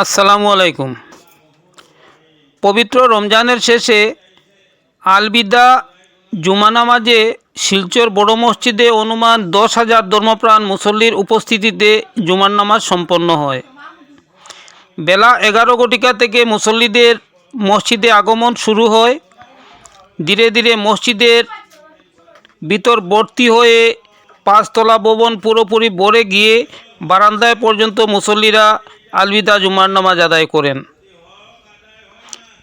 আসসালামু আলাইকুম। পবিত্র রমজানের শেষে আলবিদা জুমা নামাজে শিলচর বড় মসজিদে অনুমান দশ হাজার ধর্মপ্রাণ মুসল্লির উপস্থিতিতে জুমার নামাজ সম্পন্ন হয়। বেলা এগারো ঘটিকা থেকে মুসল্লিদের মসজিদে আগমন শুরু হয়। ধীরে ধীরে মসজিদের ভিতর ভর্তি হয়ে পাঁচতলা ভবন পুরোপুরি ভরে গিয়ে বারান্দায় পর্যন্ত মুসল্লিরা আলবিদা জুমার নামাজ আদায় করেন।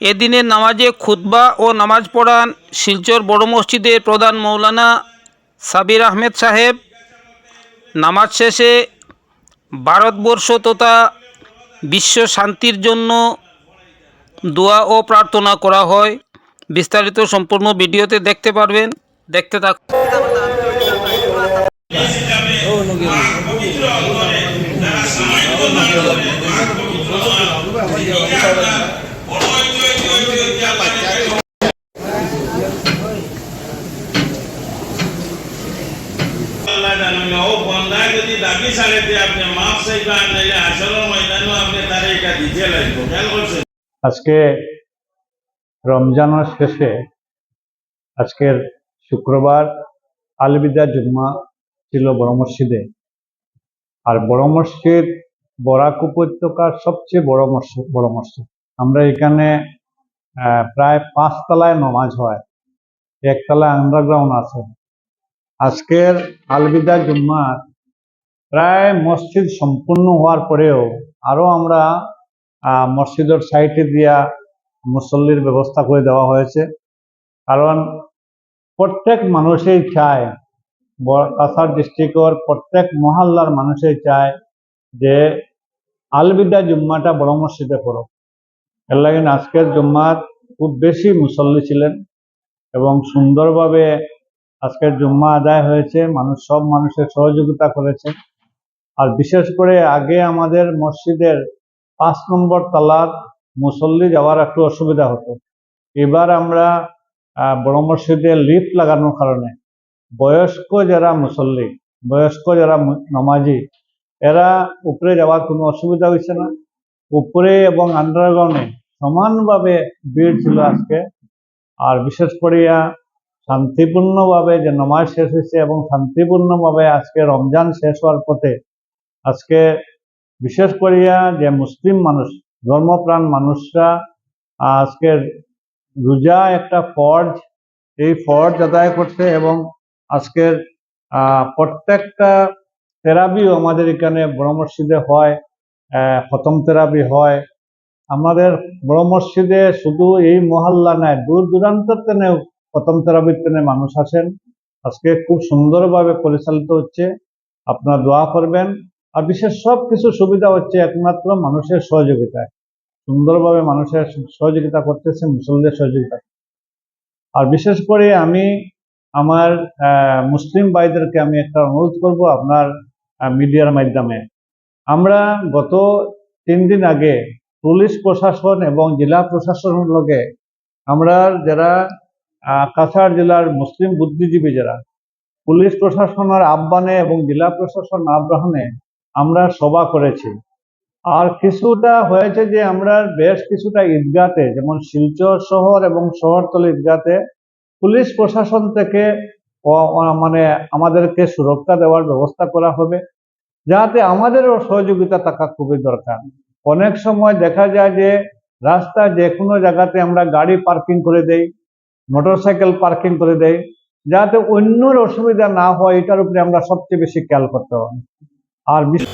এদিনের নামাজে খুতবা ও নামাজ পড়ান শিলচর বড় মসজিদের প্রধান মৌলানা সাবির আহমেদ সাহেব। নামাজ শেষে ভারতবর্ষ তথা বিশ্ব শান্তির জন্য দোয়া ও প্রার্থনা করা হয়। বিস্তারিত সম্পূর্ণ ভিডিওতে দেখতে পারবেন, দেখতে থাক আজকে রমজানের শেষে আজকের শুক্রবার আলবিদা জুম্মা ছিল বড় মসজিদে। আর বড় মসজিদ বরাক উপত্যকার সবচেয়ে বড় মসজিদ বড় মসজিদ। আমরা এখানে প্রায় পাঁচতলায় নমাজ হয়। একতলায় আন্ডারগ্রাউন্ড আছে। আজকের আলবিদা জুম্মার প্রায় মসজিদ সম্পূর্ণ হওয়ার পরেও আরও আমরা মসজিদের সাইডে দিয়া মুসল্লির ব্যবস্থা করে দেওয়া হয়েছে। কারণ প্রত্যেক মানুষই চায় কাছাড় ডিস্ট্রিক্টর প্রত্যেক মহল্লার মানুষই চায় যে আলবিদা জুম্মাটা বড় মসজিদে পড়ো এর আজকের জুম্মার খুব বেশি মুসল্লি ছিলেন এবং সুন্দরভাবে আজকের জুম্মা আদায় হয়েছে। মানুষ সব মানুষের সহযোগিতা করেছে। আর বিশেষ করে আগে আমাদের মসজিদের পাঁচ নম্বর তলার মুসল্লি যাওয়ার একটু অসুবিধা হতো। এবার আমরা বড় মসজিদে লিফট লাগানোর কারণে বয়স্ক যারা মুসল্লি, বয়স্ক যারা নামাজি, এরা উপরে যাওয়ার কোনো অসুবিধা হয়েছে না। উপরে এবং আন্ডারগ্রাউন্ডে সমানভাবে ভিড় ছিল আজকে। আর বিশেষ করিয়া শান্তিপূর্ণভাবে যে নমাজ শেষ হয়েছে এবং শান্তিপূর্ণভাবে আজকে রমজান শেষ হওয়ার পথে আজকে বিশেষ করিয়া যে মুসলিম মানুষ, ধর্মপ্রাণ মানুষরা আজকের রোজা একটা ফর্জ, এই ফর্জ আদায় করছে এবং আজকের প্রত্যেকটা থেরাপিও আমাদের এখানে বড় মসজিদে হয়। খতম থেরাপি হয়। আমাদের বড় মসজিদে শুধু এই মহল্লা নয় দূর দূরান্তর তেনেও খতম থেরাপির তেনে মানুষ আসেন। আজকে খুব সুন্দরভাবে পরিচালিত হচ্ছে। আপনারা দোয়া করবেন। আর বিশেষ সব কিছু সুবিধা হচ্ছে একমাত্র মানুষের সহযোগিতায়। সুন্দরভাবে মানুষের সহযোগিতা করতেছে, মুসল্লিদের সহযোগিতা। আর বিশেষ করে আমি আমার মুসলিম ভাইদেরকে আমি একটা অনুরোধ করব আপনার মিডিয়ার মাধ্যমে। আমরা গত তিন দিন আগে পুলিশ প্রশাসন এবং জেলা প্রশাসনের লগে আমরা যারা কাছাড় জেলার মুসলিম বুদ্ধিজীবী যারা, পুলিশ প্রশাসনের আহ্বানে এবং জেলা প্রশাসন আহ্বানে আমরা সভা করেছি। আর কিছুটা হয়েছে যে আমরা বেশ কিছুটা ঈদগাতে, যেমন শিলচর শহর এবং শহরতলি ঈদগাতে পুলিশ প্রশাসন থেকে মানে আমাদেরকে সুরক্ষা দেওয়ার ব্যবস্থা করা হবে। যাতে আমাদেরও সহযোগিতা থাকা খুবই দরকার। অনেক সময় দেখা যায় যে রাস্তায় যে কোনো জায়গাতে আমরা গাড়ি পার্কিং করে দেই, মোটরসাইকেল পার্কিং করে দেই, যাতে অন্যর অসুবিধা না হয়, এটার উপরে আমরা সবচেয়ে বেশি খেয়াল করতে হবে। আর বিশেষ